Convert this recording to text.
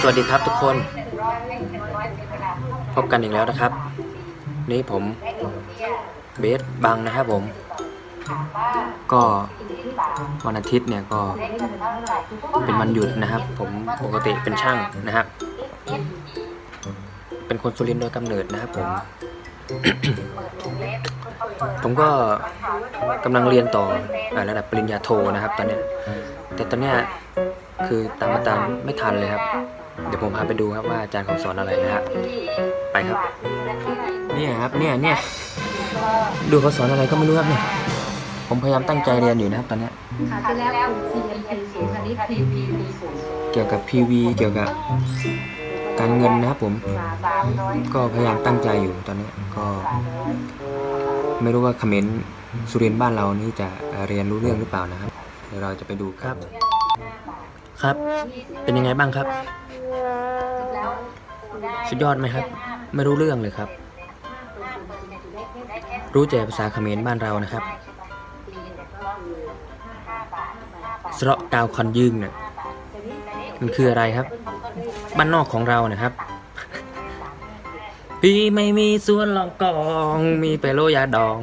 สวัสดีครับทุกคน พบกันอีกแล้วนะครับ นี่ผมเบสบังนะครับผม ก็วันอาทิตย์เนี่ยก็เป็นวันหยุดนะครับ ผมปกติเป็นช่างนะครับ เป็นคนสุรินทร์โดยกำเนิดนะครับผม ผมก็กำลังเรียนต่ออระดับปริญญาโทนะครับ ตอนนี้แต่ตอนเนี้ย คือตามมาตามไม่ทันเลยครับ เดี๋ยวผมพาไปดูครับว่าอาจารย์เขาสอนอะไรนะฮะไปครับ เนี่ยครับเนี่ยเนี่ยดูเขาสอนอะไรก็ไม่รู้ครับเนี่ยผมพยายามตั้งใจเรียนอยู่นะครับตอนนี้ค่ะที่แล้วครูเรียนครูคณิตทีวีเกี่ยวกับ PV เกี่ยวกับการเงินนะครับผม ก็พยายามตั้งใจอยู่ตอนนี้ก็ไม่รู้ว่าคอมเมนต์สุรินบ้านเรานี่จะเอ่อเรียนรู้เรื่องหรือเปล่านะครับ เดี๋ยวเราจะไปดูครับ ครับ เป็นยังไงบ้างครับ สุดยอดไหมครับ ไม่รู้เรื่องเลยครับ รู้แต่ภาษาเขมรบ้านเรานะครับสระดาวคันยึงเนี่ยมันคืออะไรครับ บ้านนอกของเรานะครับ พี่ไม่มีส่วนลองกอง มีไปโรยาดอง